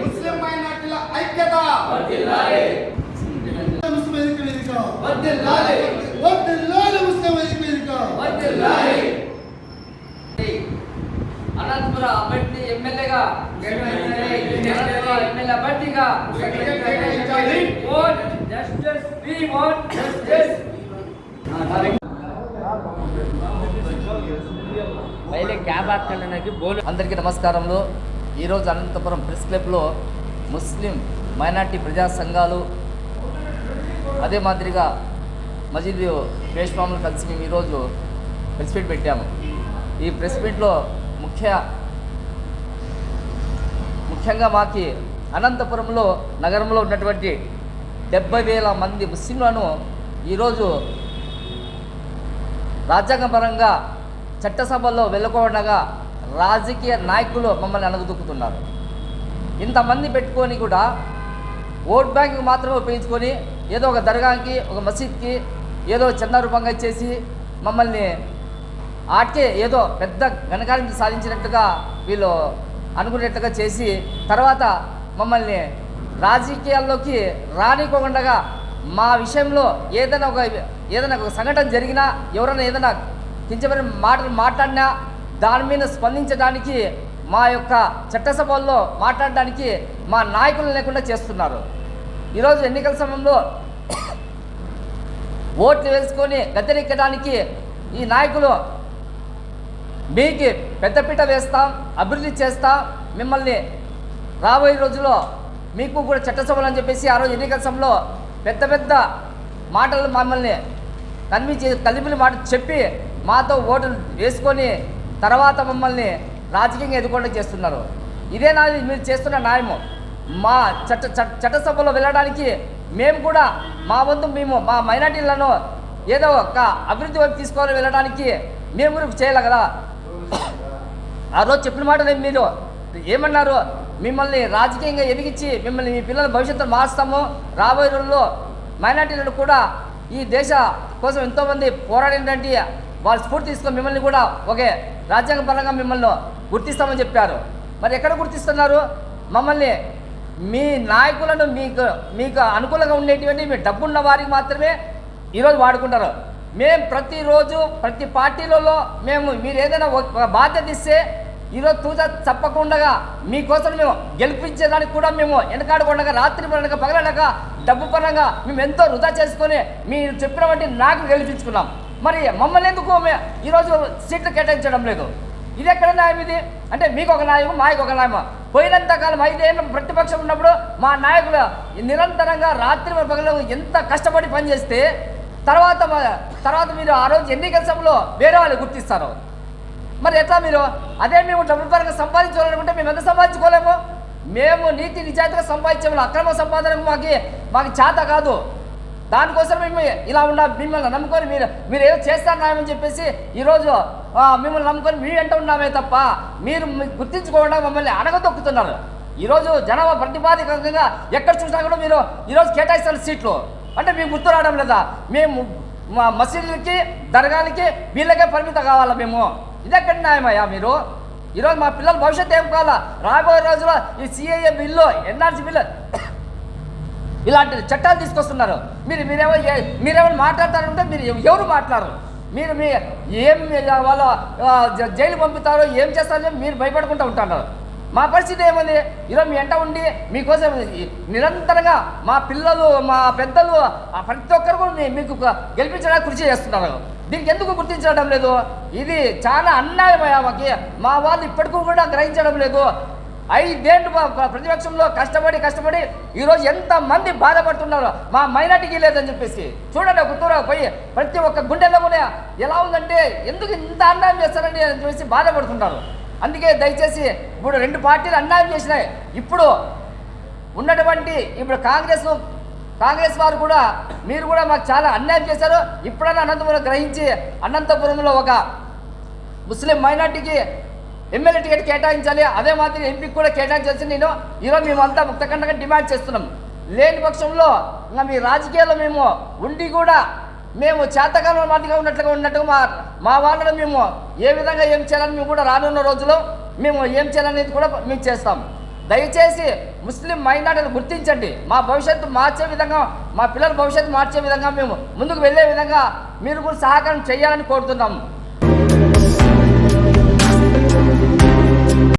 ముస్లిం మైనార్టీల ఐక్యత. ముస్లిం అనంతపురం అభ్యర్థి ఎమ్మెల్యేగా అభ్యర్థిగా జస్టిస్ నమస్కారములు. ఈరోజు అనంతపురం ప్రెస్ క్లబ్లో ముస్లిం మైనార్టీ ప్రజా సంఘాలు అదే మాదిరిగా మజీద్ పేష్మాములు కలిసి మేము ఈరోజు ప్రెస్ మీట్ పెట్టాము. ఈ ప్రెస్ మీట్లో ముఖ్య ముఖ్యంగా మాకి అనంతపురంలో నగరంలో ఉన్నటువంటి డెబ్బై వేల మంది ముస్లింలను ఈరోజు రాజ్యాంగపరంగా చట్టసభల్లో వెళ్ళకుండా రాజకీయ నాయకులు మమ్మల్ని అనగదొక్కుతున్నారు ఇంతమంది పెట్టుకొని కూడా ఓట్ బ్యాంక్ మాత్రమే ఉపయోగించుకొని ఏదో ఒక దర్గాకి ఒక మసీద్కి ఏదో చిన్న రూపంగా ఇచ్చేసి మమ్మల్ని ఆటికే ఏదో పెద్ద ఘనకార్యం సాధించినట్టుగా వీళ్ళు అనుకునేట్టుగా చేసి తర్వాత మమ్మల్ని రాజకీయాల్లోకి రానికోకుండా మా విషయంలో ఏదైనా ఒక ఏదైనా ఒక సంఘటన జరిగినా ఎవరైనా ఏదైనా కించబడిన మాటలు మాట్లాడినా దాని మీద స్పందించడానికి మా యొక్క చట్టసభల్లో మాట్లాడడానికి మా నాయకులు లేకుండా చేస్తున్నారు. ఈరోజు ఎన్నికల సమయంలో ఓట్లు వేసుకొని గద్దెనెక్కడానికి ఈ నాయకులు మీకు పెద్దపీట వేస్తాం అభివృద్ధి చేస్తాం. మిమ్మల్ని రాబోయే రోజుల్లో మీకు కూడా చట్టసభలు అని చెప్పేసి ఆ రోజు ఎన్నికల సమయంలో పెద్ద పెద్ద మాటలు మమ్మల్ని కన్విన్స్ కలిపిన మాట చెప్పి మాతో ఓటు వేసుకొని తర్వాత మమ్మల్ని రాజకీయంగా ఎదుర్కొండ చేస్తున్నారు. ఇదే నాది మీరు చేస్తున్న న్యాయము. మా చట్ట చట్టసభలో వెళ్ళడానికి మేము కూడా మా వంతు మేము మా మైనార్టీలను ఏదో ఒక అభివృద్ధి వైపు తీసుకొని వెళ్ళడానికి మేము కూడా చేయాలి కదా. ఆ రోజు చెప్పిన మాట మీరు ఏమన్నారు? మిమ్మల్ని రాజకీయంగా ఎదిగించి మిమ్మల్ని మీ పిల్లల భవిష్యత్తును మార్స్తాము రాబోయే రోజుల్లో మైనార్టీలను కూడా ఈ దేశ కోసం ఎంతోమంది పోరాడినటువంటి వాళ్ళు స్ఫూర్తి తీసుకొని మిమ్మల్ని కూడా ఒకే రాజ్యాంగ పరంగా మిమ్మల్ని గుర్తిస్తామని చెప్పారు. మరి ఎక్కడ గుర్తిస్తున్నారు? మమ్మల్ని మీ నాయకులను మీకు మీకు అనుకూలంగా ఉండేటువంటి మీ డబ్బున్న వారికి మాత్రమే ఈరోజు వాడుకుంటారు. మేము ప్రతిరోజు ప్రతి పార్టీలలో మేము మీరు ఏదైనా బాధ్యత ఇస్తే ఈరోజు తూచ తప్పకుండా మీకోసం మేము గెలిపించేదానికి కూడా మేము వెనకాడకుండా రాత్రి పడక పగలనక డబ్బు పరంగా మేము ఎంతో వృధా చేసుకొని మీరు చెప్పినటువంటి నాకు గెలిపించుకున్నాం. మరి మమ్మల్ని ఎందుకు ఈరోజు సీట్లు కేటాయించడం లేదు? ఇది ఎక్కడ న్యాయం ఇది? అంటే మీకు ఒక న్యాయం మాకు ఒక నాయమ పోయినంత కాలం ఐదేళ్ళు ప్రతిపక్షం ఉన్నప్పుడు మా నాయకులు నిరంతరంగా రాత్రి పగలు ఎంత కష్టపడి పనిచేస్తే తర్వాత మా- తర్వాత మీరు ఆ రోజు ఎన్నికల సభలో వేరే వాళ్ళు గుర్తిస్తారు. మరి ఎట్లా మీరు? అదే మేము డబ్బుల పరంగా సంపాదించుకోవాలనుకుంటే మేము ఎంత సంపాదించుకోలేము? మేము నీతి నిజాయితీగా సంపాదించాము అక్రమ సంపాదనకు మాకు మాకు చేత కాదు. దానికోసం మేము ఇలా ఉన్న మిమ్మల్ని నమ్ముకొని మీరు మీరు ఏదో చేస్తారని చెప్పేసి ఈరోజు మిమ్మల్ని నమ్ముకొని మీ వెంట ఉన్నామే తప్ప మీరు గుర్తించుకోకుండా మమ్మల్ని అడగదొక్కుతున్నారు. ఈరోజు జనాభా ప్రతిపాదికంగా ఎక్కడ చూసినా కూడా మీరు ఈరోజు కేటాయిస్తారు సీట్లు. అంటే మీకు గుర్తు రావడం లేదా? మేము మా మసీదులకి దర్గాలకి వీళ్ళకే పరిమితం కావాలా మేము? ఇదెక్కడ న్యాయమయ్యా మీరు? ఈరోజు మా పిల్లల భవిష్యత్తు ఏం కావాలా? రాబోయే రోజుల్లో ఈ సిఏఏ బిల్లు ఎన్ఆర్సీ బిల్లు ఇలాంటి చట్టాలు తీసుకొస్తున్నారు. మీరు మీరేమో ఏ- మీరేమో మాట్లాడతారంటే మీరు ఎవరు మాట్లాడరు. మీరు మీ ఏం వాళ్ళ జైలు పంపుతారో ఏం చేస్తారో మీరు భయపడుకుంటూ ఉంటున్నారు మా పరిస్థితి ఏముంది? ఈరోజు మీ ఎంట ఉండి మీకోసం నిరంతరంగా మా పిల్లలు మా పెద్దలు ప్రతి ఒక్కరు కూడా మీ- మీకు గెలిపించడానికి కృషి చేస్తున్నారు. దీనికి ఎందుకు గుర్తించడం లేదు? ఇది చాలా అన్యాయమయ్యా మాకి. మా వాళ్ళు ఇప్పటికీ కూడా గ్రహించడం లేదు. ఐదేళ్ళు ప్రతిపక్షంలో కష్టపడి కష్టపడి ఈరోజు ఎంతమంది బాధపడుతున్నారు మా మైనార్టీకి లేదని చెప్పేసి చూడండి ఒక పోయి ప్రతి ఒక్క గుండెలోనే ఎలా ఉందంటే ఎందుకు ఇంత అన్యాయం చేస్తారని అని చెప్పేసి బాధపడుతున్నారు. అందుకే దయచేసి ఇప్పుడు రెండు పార్టీలు అన్యాయం చేసినాయి. ఇప్పుడు ఉన్నటువంటి ఇప్పుడు కాంగ్రెస్ కాంగ్రెస్ వారు కూడా మీరు కూడా మాకు చాలా అన్యాయం చేశారు. ఇప్పుడైనా అనంతపురం గ్రహించి అనంతపురంలో ఒక ముస్లిం మైనార్టీకి ఎమ్మెల్యే టికెట్ కేటాయించాలి. అదే మాదిరి ఎంపీకి కూడా కేటాయించాల్సి నేను ఈరోజు మేమంతా ముక్తఖండగా డిమాండ్ చేస్తున్నాం. లేని పక్షంలో ఇంకా మీ రాజకీయాల్లో మేము ఉండి కూడా మేము చేతకాలం మాదిగా ఉన్నట్లుగా ఉన్నట్టుగా మా మా వాళ్ళను మేము ఏ విధంగా ఏం చేయాలని మేము కూడా రానున్న రోజుల్లో మేము ఏం చేయాలనేది కూడా మేము చేస్తాం. దయచేసి ముస్లిం మైనార్టీలు గుర్తించండి. మా భవిష్యత్తు మార్చే విధంగా మా పిల్లల భవిష్యత్తు మార్చే విధంగా మేము ముందుకు వెళ్ళే విధంగా మీరు కూడా సహకారం చేయాలని కోరుతున్నాము